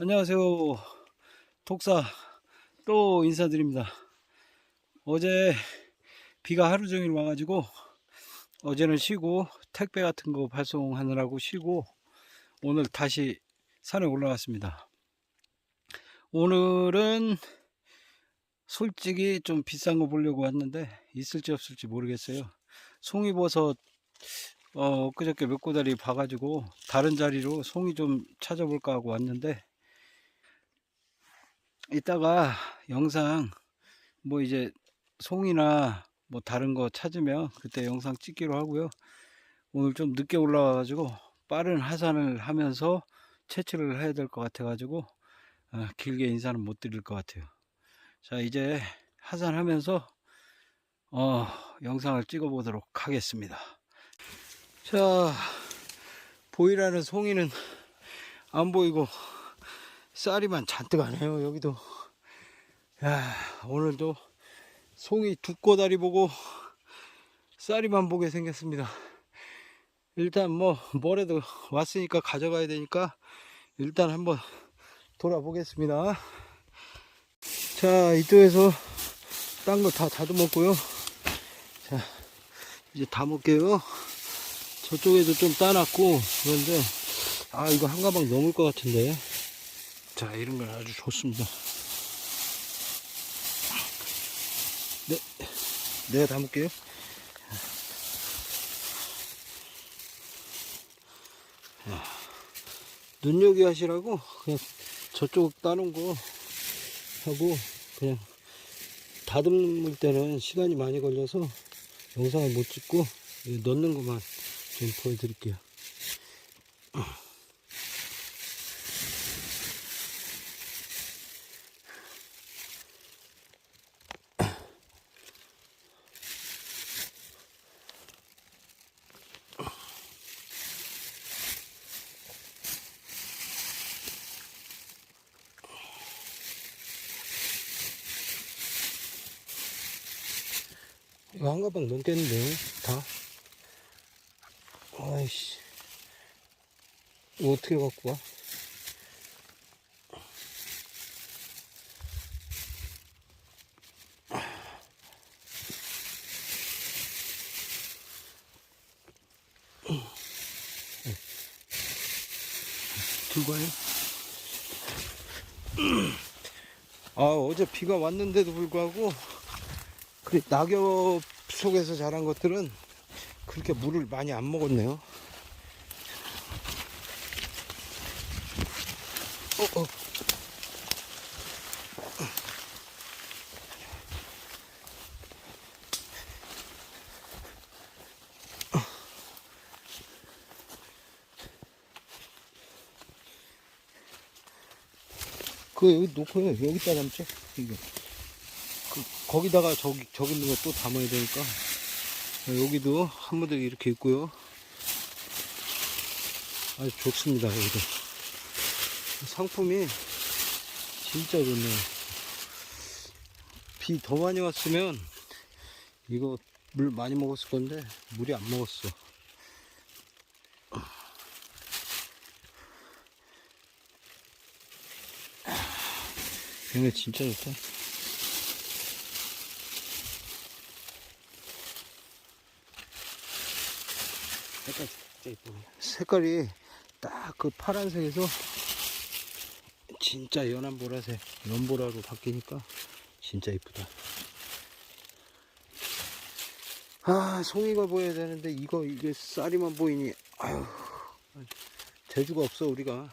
안녕하세요. 독사 또 인사드립니다. 어제 비가 하루 종일 와가지고 어제는 쉬고 택배 같은 거 발송하느라고 쉬고 오늘 다시 산에 올라왔습니다. 오늘은 솔직히 좀 비싼 거 보려고 왔는데 있을지 없을지 모르겠어요. 송이버섯 어, 그저께 몇 고다리 봐가지고 다른 자리로 송이 좀 찾아볼까 하고 왔는데 이따가 영상 뭐 이제 송이나 뭐 다른 거 찾으면 그때 영상 찍기로 하고요. 오늘 좀 늦게 올라와 가지고 빠른 하산을 하면서 채취를 해야 될 것 같아 가지고 어, 길게 인사는 못 드릴 것 같아요. 자 이제 하산하면서 어, 영상을 찍어 보도록 하겠습니다. 자 보이라는 송이는 안 보이고 쌀이만 잔뜩 하네요 여기도. 야 오늘도 송이 두 꼬다리 보고 쌀이만 보게 생겼습니다. 일단 뭐 뭐래도 왔으니까 가져가야 되니까 일단 한번 돌아보겠습니다. 자 이쪽에서 딴 거 다 다듬었고요. 자 이제 다 먹게요. 저쪽에도 좀 따놨고 그런데 아 이거 한 가방 넘을 것 같은데 자, 이런 건 아주 좋습니다. 네, 내가 담을게요. 자, 눈요기 하시라고 그냥 저쪽 따놓은 거 하고 그냥 다듬을 때는 시간이 많이 걸려서 영상을 못 찍고 넣는 것만 좀 보여드릴게요. 이거 한 가방 넘겠는데요? 다? 아이씨. 이거 어떻게 갖고 와? 들고 와요? 아, 어제 비가 왔는데도 불구하고 그 낙엽 속에서 자란 것들은 그렇게 물을 많이 안 먹었네요. 어, 어. 그 여기 놓고 여기다 담죠 이거 그 거기다가 저기 저기 있는 거 또 담아야 되니까. 여기도 한 무더기 이렇게 있고요. 아주 좋습니다 여기도. 상품이 진짜 좋네요. 비 더 많이 왔으면 이거 물 많이 먹었을 건데 물이 안 먹었어. 얘네 진짜 좋다 색깔 진짜 이쁘네. 색깔이 딱 그 파란색에서 진짜 연한 보라색, 연보라로 바뀌니까 진짜 이쁘다. 아, 송이가 보여야 되는데 이거 이게 쌀이만 보이니 아유 재주가 없어 우리가.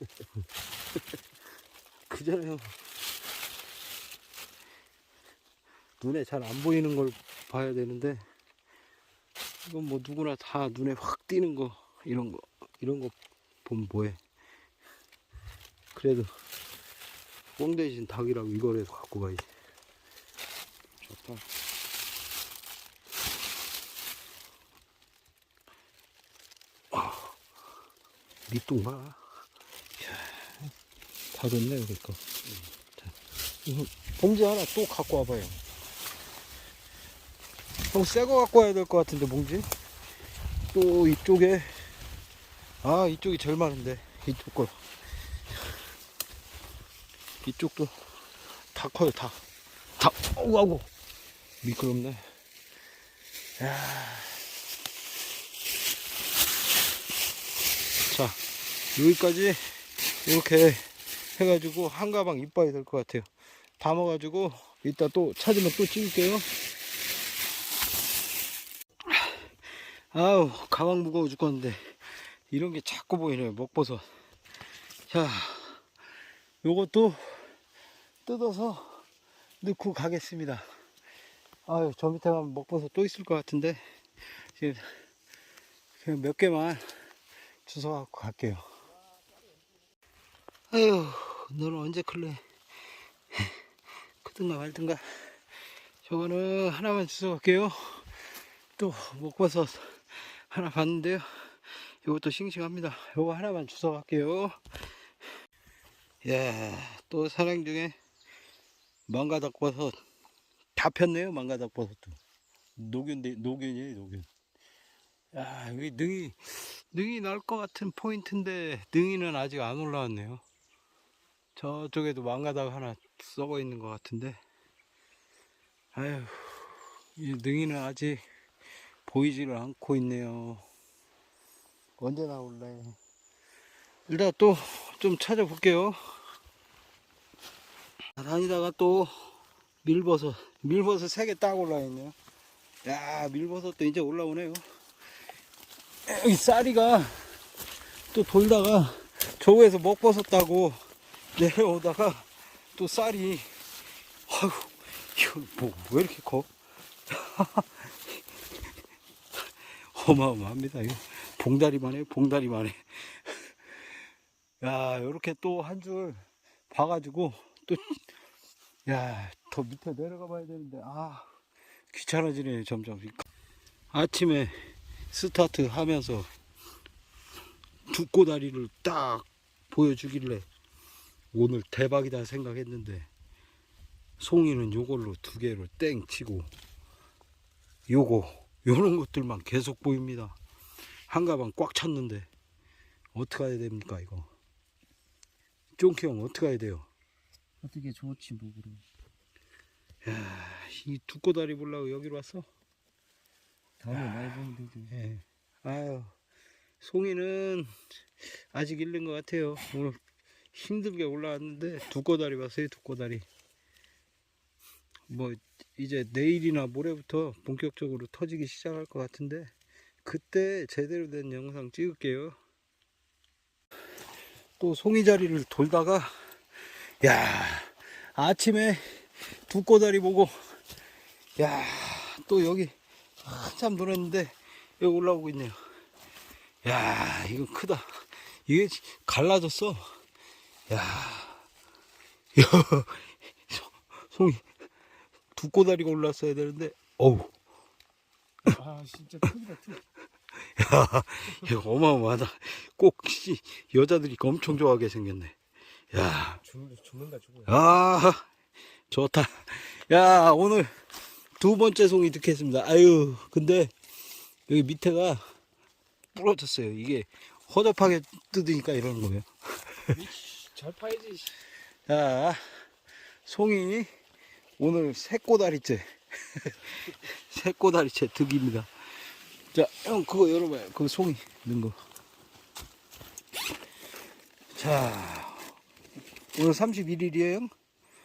그잖아요. 눈에 잘 안 보이는 걸 봐야 되는데 이건 뭐 누구나 다 눈에 확 띄는 거 이런 거 이런 거 보면 뭐해? 그래도 뽕 대신 닭이라고 이거라도 갖고 가야지 좋다. 아, 밑둥 봐. 이야, 다 좋네 여기 거. 자, 이거 봉지 하나 또 갖고 와봐요 형 새거 갖고 와야 될 것 같은데 봉지 또 이쪽에 아 이쪽이 제일 많은데 이쪽 거. 이쪽도 다 커요, 다. 다, 어우, 아고. 미끄럽네. 야. 자, 여기까지 이렇게 해가지고 한 가방 이빠야 될것 같아요. 담아가지고 이따 또 찾으면 또 찍을게요. 아우, 가방 무거워 죽겠는데 이런 게 자꾸 보이네요. 먹버섯. 자, 요것도 뜯어서 넣고 가겠습니다. 아유, 저 밑에 가면 먹버섯 또 있을 것 같은데 지금 그냥 몇 개만 주워 갖고 갈게요. 아유, 너는 언제 클래? 크든가 말든가. 저거는 하나만 주워 갈게요. 또 먹버섯 하나 봤는데요. 이것도 싱싱합니다. 요거 하나만 주워 갈게요. 예, 또 산행 중에 망가닥버섯 다 폈네요. 망가닥버섯도 녹균 녹균이에요. 녹균. 야, 여기 능이 능이 날 것 같은 포인트인데 능이는 아직 안 올라왔네요. 저쪽에도 망가닥 하나 썩어 있는 것 같은데. 아유, 이 능이는 아직 보이지를 않고 있네요. 언제 나올래? 일단 또 좀 찾아볼게요. 다니다가 또 밀버섯, 밀버섯 세개딱 올라 있네요. 야, 밀버섯도 이제 올라오네요. 여기 쌀이가 또 돌다가 저거에서 먹버섯 따고 내려오다가 또 쌀이 아유 이거 뭐 왜 이렇게 커? 어마어마합니다. 봉다리만 해, 봉다리만 해. 야, 요렇게 또 한 줄 봐가지고 또, 야, 더 밑에 내려가 봐야 되는데, 아, 귀찮아지네, 점점. 아침에 스타트 하면서 두 꼬다리를 딱 보여주길래 오늘 대박이다 생각했는데 송이는 요걸로 두 개를 땡 치고 요거 요런 것들만 계속 보입니다 한 가방 꽉 찼는데 어떻게 해야 됩니까 이거 쫑키 형 어떻게 해야 돼요 어떻게 좋지 뭐 그럼. 이두 꼬다리 보려고 여기로 왔어 다음에 많이 보면 되지. 예. 아유, 송이는 아직 잃는 것 같아요. 오늘 힘들게 올라왔는데 두 꼬다리 봤어요, 두 꼬다리. 뭐 이제 내일이나 모레부터 본격적으로 터지기 시작할 것 같은데 그때 제대로 된 영상 찍을게요. 또 송이 자리를 돌다가 야 아침에 두 꼬다리 보고 야 또 여기 한참 돌았는데 여기 올라오고 있네요. 야, 이거 크다. 이게 갈라졌어. 야, 야, 소- 송이 두 꼬다리가 올랐어야 되는데, 어우, 아 진짜 크기가 크. 야, 이거 어마어마하다. 꼭 씨, 여자들이 엄청 좋아하게 생겼네. 야, 죽는 죽는다 죽어. 아, 좋다. 야, 오늘 두 번째 송이 듣겠습니다. 아유, 근데 여기 밑에가 부러졌어요. 이게 허접하게 뜯으니까 이러는 거예요. 잘 파야지. 자, 송이 오늘 새 꼬다리째. 새 꼬다리째 득입니다. 자, 형 그거 열어봐요. 그거 송이 넣은 거. 자, 오늘 31일이에요, 형?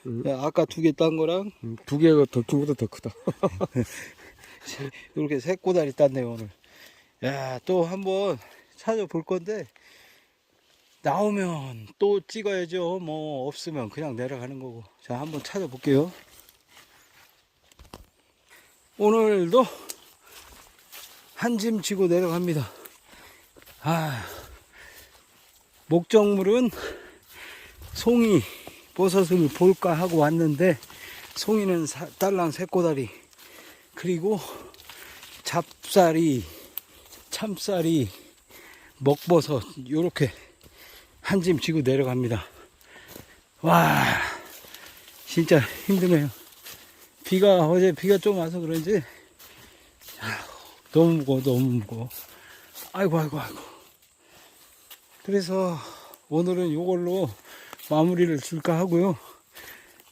응. 야, 아까 두 개 딴 거랑 두 개가 더 두보다 더 크다. 이렇게 새 꼬다리 땄네요 오늘 야 또 한번 찾아볼 건데 나오면 또 찍어야죠 뭐 없으면 그냥 내려가는 거고 자 한번 찾아볼게요 오늘도 한 짐 지고 내려갑니다 아 목적물은 송이 버섯을 볼까 하고 왔는데 송이는 사- 딸랑 새 꼬다리 그리고 잡쌀이, 참쌀이, 먹버섯 요렇게 한 짐 지고 내려갑니다. 와 진짜 힘드네요. 비가 어제 비가 좀 와서 그런지 너무 무거워 너무 무거워. 아이고 아이고 아이고. 그래서 오늘은 이걸로 마무리를 줄까 하고요.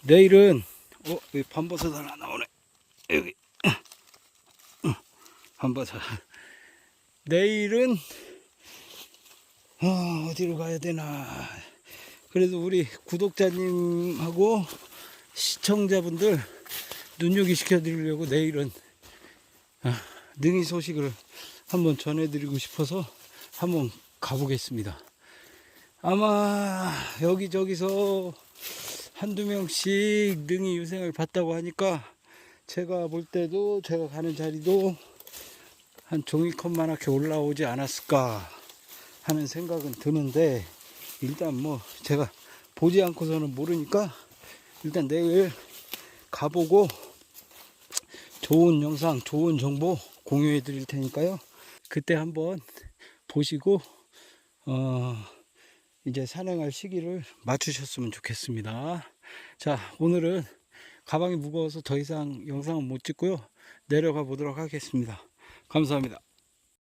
내일은 어, 여기 밤버섯 하나 나오네. 여기 밤버섯. 내일은 아, 어디로 가야 되나. 그래도 우리 구독자님하고 시청자분들 눈요기 시켜 드리려고 내일은 아, 능이 소식을 한번 전해드리고 싶어서 한번 가보겠습니다. 아마 여기저기서 한두 명씩 능이 유생을 봤다고 하니까 제가 볼 때도 제가 가는 자리도 한 종이컵만하게 올라오지 않았을까 하는 생각은 드는데 일단 뭐 제가 보지 않고서는 모르니까 일단 내일 가보고 좋은 영상, 좋은 정보 공유해 드릴 테니까요. 그때 한번 보시고 어 이제 산행할 시기를 맞추셨으면 좋겠습니다. 자, 오늘은 가방이 무거워서 더 이상 영상은 못 찍고요. 내려가 보도록 하겠습니다. 감사합니다.